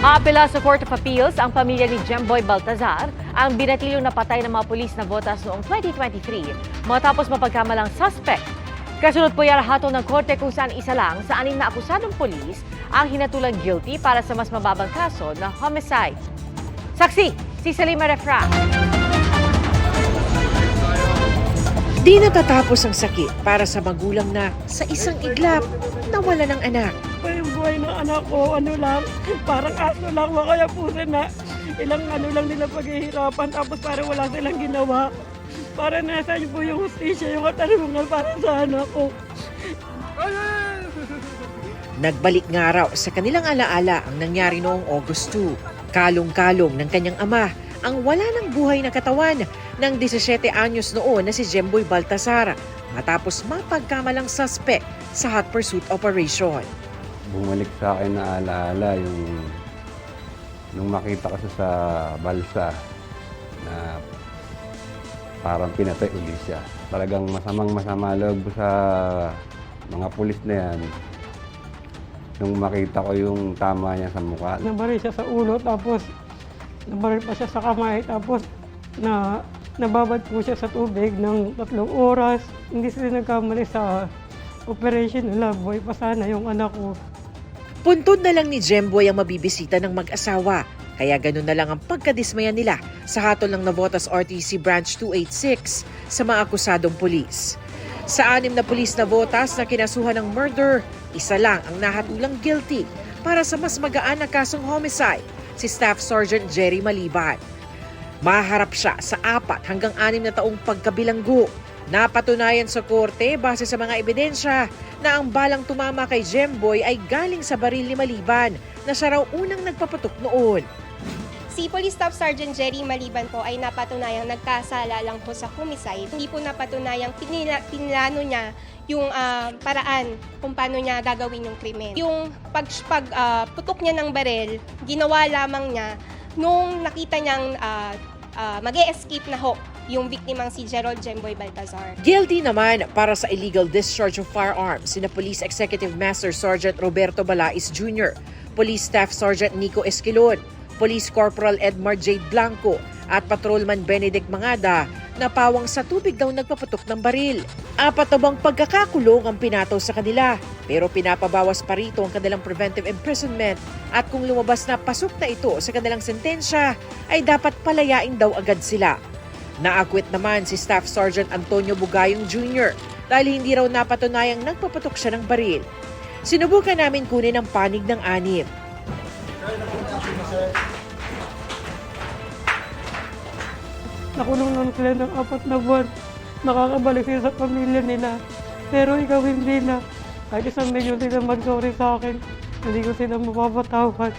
Apela sa Court of Appeals ang pamilya ni Jemboy Baltazar, ang binatilyong napatay ng mga pulis na botas noong 2023 matapos mapagkamalang suspect. Kasunod po yan hatong ng korte kung saan isa lang sa anim na akusadong pulis ang hinatulang guilty para sa mas mababang kaso na homicide. Saksi, si Salima Refra. Di natatapos ang sakit para sa magulang na sa isang iglap nawala ng anak. Buhay ng anak ko, ano lang, parang aso lang, kaya puso na ilang ano lang nila paghihirapan, tapos parang wala silang ginawa. Para nasa po yung hustisya, yung katarungan para sa anak ko. Nagbalik nga raw sa kanilang alaala ang nangyari noong August 2. Kalong-kalong ng kanyang ama ang wala ng buhay na katawan ng 17 anyos noon na si Jemboy Baltasar matapos mapagkamalang suspect sa hot pursuit operation. Bumalik sa akin na alaala yung nung makita ko sa balsa na parang pinatay uli siya. Talagang masamang masama loob sa mga pulis na yan nung makita ko yung tama niya sa mukha. Nabaril siya sa ulo, tapos nabaril pa siya sa kamay, tapos na nababad po siya sa tubig ng tatlong oras. Hindi sila nagkamali sa operation nila. Buhay pa sana yung anak ko. Puntod na lang ni Jemboy ang mabibisita ng mag-asawa. Kaya ganun na lang ang pagkadismaya nila sa hatol ng Navotas RTC Branch 286 sa mga akusadong pulis. Sa anim na pulis na votas na kinasuhan ng murder, isa lang ang nahatulang guilty para sa mas magaan na kasong homicide, si Staff Sergeant Jerry Maliban. Maharap siya sa apat hanggang anim na taong pagkabilanggo. Napatunayan sa korte base sa mga ebidensya na ang balang tumama kay Jemboy ay galing sa baril ni Maliban na siya raw unang nagpapatok noon. Si Police Staff Sergeant Jerry Maliban po ay napatunayang nagkasala lang po sa homicide. Hindi po napatunayang pinila, pinlano niya yung ah, paraan kung paano niya gagawin yung krimen. Yung pag, pag ah, putok niya ng barel, ginawa lamang niya nung nakita niyang uh, mag escape na ho yung biktimang si Gerald Jemboy Baltazar. Guilty naman para sa illegal discharge of firearms sina Police Executive Master Sergeant Roberto Balais Jr., Police Staff Sergeant Nico Esquilon, Police Corporal Edmar J. Blanco at Patrolman Benedict Mangada na pawang sa tubig daw nagpaputok ng baril. Apat na bang pagkakakulong ang pinataw sa kanila pero pinapabawas pa rito ang kanilang preventive imprisonment at kung lumabas na pasok na ito sa kanilang sentensya ay dapat palayain daw agad sila. Naakwit naman si Staff Sergeant Antonio Bugayong Jr. dahil hindi raw napatunayang nagpapatok siya ng baril. Sinubukan namin kunin ang panig ng anib. Nakulong lang sila ng apat na buwan. Nakakabalik sila sa pamilya nila. Pero ikaw hindi na. Kahit isang milyon sila mag-sorry sa akin, hindi ko sila mapapatawad.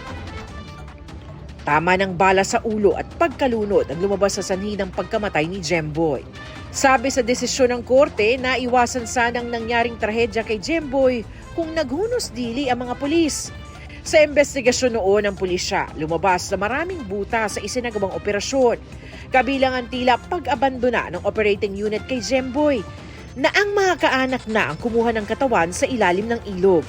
Tama ng bala sa ulo at pagkalunod ang lumabas sa sanhi ng pagkamatay ni Jemboy. Sabi sa desisyon ng korte na iwasan sanang nangyaring trahedya kay Jemboy kung naghunos dili ang mga pulis. Sa investigasyon noon ng pulisya, lumabas na maraming buta sa isinagawang operasyon. Kabilang ang tila pag-abandona ng operating unit kay Jemboy na ang mga kaanak na ang kumuha ng katawan sa ilalim ng ilog.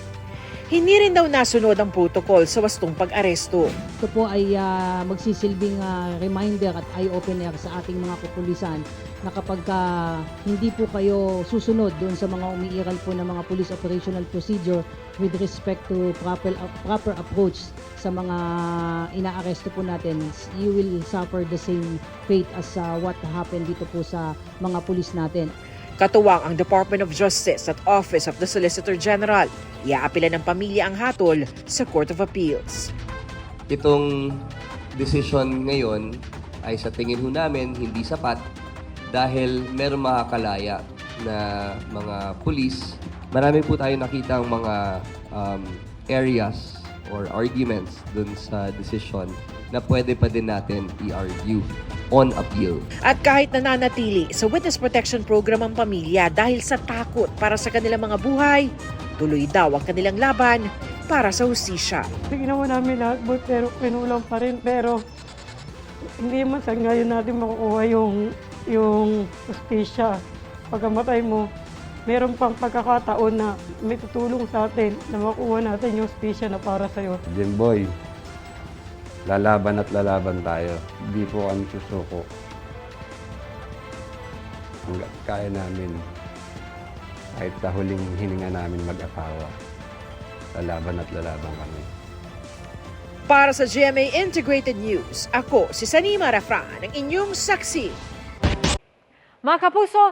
Hindi rin daw nasunod ang protocol sa wastong pag-aresto. Ito po ay ah, magsisilbing ah, reminder at eye-opener sa ating mga kapulisan na kapag ah, hindi po kayo susunod doon sa mga umiiral po ng mga police operational procedure with respect to proper proper approach sa mga inaaresto po natin, you will suffer the same fate as ah, what happened dito po sa mga pulis natin. Katuwang ang Department of Justice at Office of the Solicitor General. Iaapila ng pamilya ang hatol sa Court of Appeals. Itong decision ngayon ay sa tingin ho namin hindi sapat dahil meron makakalaya na mga pulis. Marami po tayo nakita ang mga um, areas or arguments dun sa decision na pwede pa din natin i-argue on appeal. At kahit nananatili sa Witness Protection Program ang pamilya dahil sa takot para sa kanilang mga buhay, tuloy daw ang kanilang laban para sa hustisya. Ginawa namin lahat, boy, pero pinulang pa rin. Pero hindi man sa ngayon natin makukuha yung, yung justisya. Pagkamatay mo, meron pang pagkakataon na may tutulong sa atin na makuha natin yung justisya na para sa'yo. Jimboy, lalaban at lalaban tayo. Hindi po kami susuko. Hanggat kaya namin, kahit sa huling hininga namin mag-asawa, lalaban at lalaban kami. Para sa GMA Integrated News, ako si Sanima Rafran, ang inyong saksi. Mga kapuso,